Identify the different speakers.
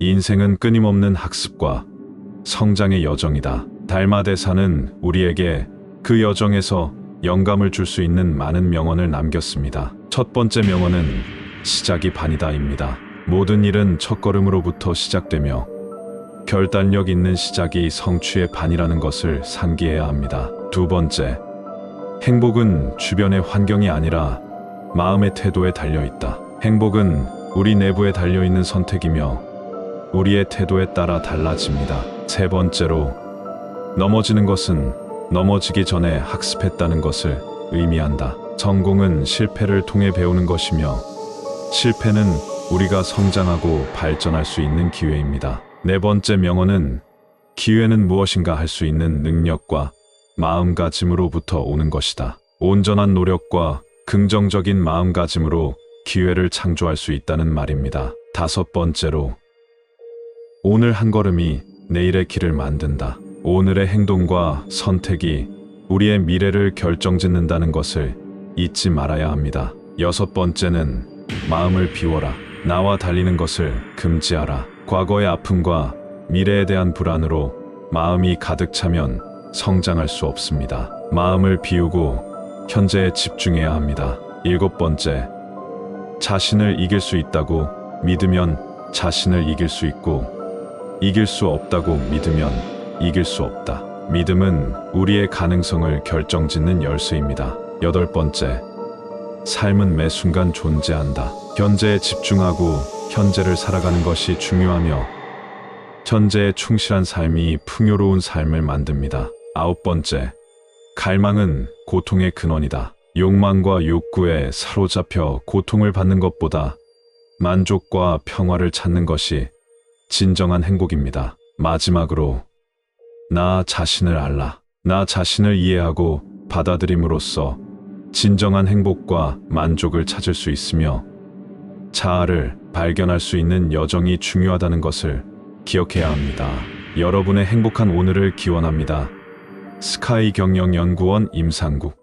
Speaker 1: 인생은 끊임없는 학습과 성장의 여정이다. 달마대사는 우리에게 그 여정에서 영감을 줄 수 있는 많은 명언을 남겼습니다. 첫 번째 명언은 시작이 반이다입니다. 모든 일은 첫걸음으로부터 시작되며 결단력 있는 시작이 성취의 반이라는 것을 상기해야 합니다. 두 번째, 행복은 주변의 환경이 아니라 마음의 태도에 달려 있다. 행복은 우리 내부에 달려 있는 선택이며 우리의 태도에 따라 달라집니다. 세 번째로, 넘어지는 것은 넘어지기 전에 학습했다는 것을 의미한다. 성공은 실패를 통해 배우는 것이며 실패는 우리가 성장하고 발전할 수 있는 기회입니다. 네 번째 명언은 기회는 무엇인가 할 수 있는 능력과 마음가짐으로부터 오는 것이다. 온전한 노력과 긍정적인 마음가짐으로 기회를 창조할 수 있다는 말입니다. 다섯 번째로 오늘 한 걸음이 내일의 길을 만든다. 오늘의 행동과 선택이 우리의 미래를 결정짓는다는 것을 잊지 말아야 합니다. 여섯 번째는 마음을 비워라. 나와 달리는 것을 금지하라. 과거의 아픔과 미래에 대한 불안으로 마음이 가득 차면 성장할 수 없습니다. 마음을 비우고 현재에 집중해야 합니다. 일곱 번째, 자신을 이길 수 있다고 믿으면 자신을 이길 수 있고 이길 수 없다고 믿으면 이길 수 없다. 믿음은 우리의 가능성을 결정짓는 열쇠입니다. 여덟 번째, 삶은 매 순간 존재한다. 현재에 집중하고 현재를 살아가는 것이 중요하며 현재에 충실한 삶이 풍요로운 삶을 만듭니다. 아홉 번째, 갈망은 고통의 근원이다. 욕망과 욕구에 사로잡혀 고통을 받는 것보다 만족과 평화를 찾는 것이 진정한 행복입니다. 마지막으로, 나 자신을 알라. 나 자신을 이해하고 받아들임으로써 진정한 행복과 만족을 찾을 수 있으며 자아를 발견할 수 있는 여정이 중요하다는 것을 기억해야 합니다. 여러분의 행복한 오늘을 기원합니다. 스카이 경영연구원 임상국